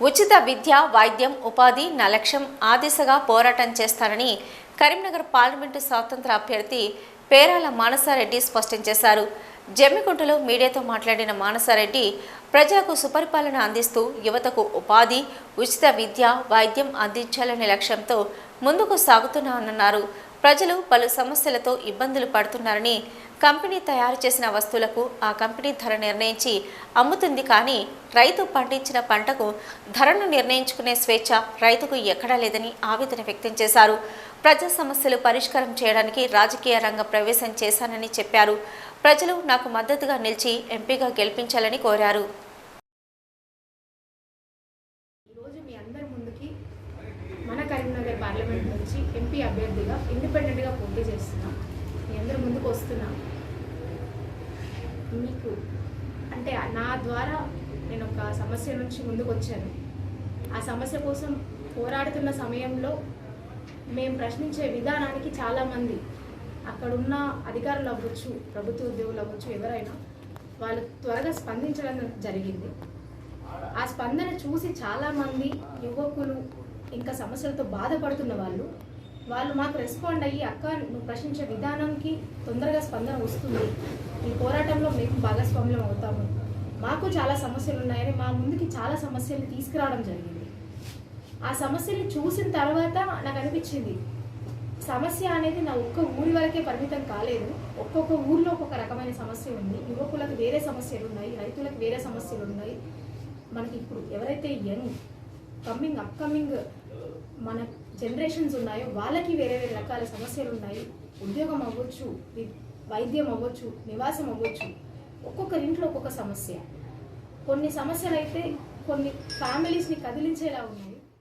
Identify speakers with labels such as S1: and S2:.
S1: ఉచిత విద్య వైద్యం ఉపాధి నా లక్ష్యం ఆ దిశగా పోరాటం చేస్తానని కరీంనగర్ పార్లమెంటు స్వాతంత్ర అభ్యర్థి పేరాల మానసారెడ్డి స్పష్టం చేశారు. జమ్మికుంటలో మీడియాతో మాట్లాడిన మానసారెడ్డి ప్రజలకు సుపరిపాలన అందిస్తూ యువతకు ఉపాధి ఉచిత విద్య వైద్యం అందించాలనే లక్ష్యంతో ముందుకు సాగుతున్నానన్నారు. ప్రజలు పలు సమస్యలతో ఇబ్బందులు పడుతున్నారని కంపెనీ తయారు చేసిన వస్తువులకు ఆ కంపెనీ ధర నిర్ణయించి అమ్ముతుంది కానీ రైతు పండించిన పంటకు ధరను నిర్ణయించుకునే స్వేచ్ఛ రైతుకు ఎక్కడా లేదని ఆవేదన వ్యక్తం చేశారు. ప్రజా సమస్యలు పరిష్కారం చేయడానికి రాజకీయ రంగ ప్రవేశం చేశానని చెప్పారు. ప్రజలు నాకు మద్దతుగా నిలిచి ఎంపీగా గెలిపించాలని కోరారు.
S2: ఈరోజు మీ అందరి ముందుకి మన కరీంనగర్ పార్లమెంట్ నుంచి అభ్యర్థిగా ఇండిపెండెంట్గా పోటీ చేస్తున్నాం. మీ అందరి ముందుకు వస్తున్నాం. మీకు అంటే నా ద్వారా నేను ఒక సమస్య నుంచి ముందుకు వచ్చాను. ఆ సమస్య కోసం పోరాడుతున్న సమయంలో మేము ప్రశ్నించే విధానానికి చాలామంది అక్కడున్న అధికారులు అవ్వచ్చు ప్రభుత్వ ఉద్యోగులు అవ్వచ్చు ఎవరైనా వాళ్ళు త్వరగా స్పందించడం జరిగింది. ఆ స్పందన చూసి చాలామంది యువకులు ఇంకా సమస్యలతో బాధపడుతున్న వాళ్ళు వాళ్ళు మాకు రెస్పాండ్ అయ్యి అక్క నువ్వు ప్రశ్నించే విధానంకి తొందరగా స్పందన వస్తుంది. ఈ పోరాటంలో మేము భాగస్వామ్యం అవుతాము. మాకు చాలా సమస్యలు ఉన్నాయని మా ముందుకి చాలా సమస్యలు తీసుకురావడం జరిగింది. ఆ సమస్యలు చూసిన తర్వాత నాకు అనిపించింది సమస్య అనేది నా ఒక్క ఊరి వరకే పరిమితం కాలేదు. ఒక్కొక్క ఊర్లో ఒక్కొక్క రకమైన సమస్య ఉంది. యువకులకు వేరే సమస్యలు ఉన్నాయి రైతులకు వేరే సమస్యలు ఉన్నాయి. మనకి ఇప్పుడు ఎవరైతే యంగ్ కమ్మింగ్ అప్కమింగ్ మన జనరేషన్స్ ఉన్నాయో వాళ్ళకి వేరే వేరే రకాల సమస్యలు ఉన్నాయి. ఉద్యోగం అవ్వచ్చు వి- వైద్యం అవ్వచ్చు నివాసం అవ్వచ్చు. ఒక్కొక్కరి ఇంట్లో ఒక్కొక్క సమస్య. కొన్ని సమస్యలు అయితే కొన్ని ఫ్యామిలీస్ని కదిలించేలా ఉన్నాయి.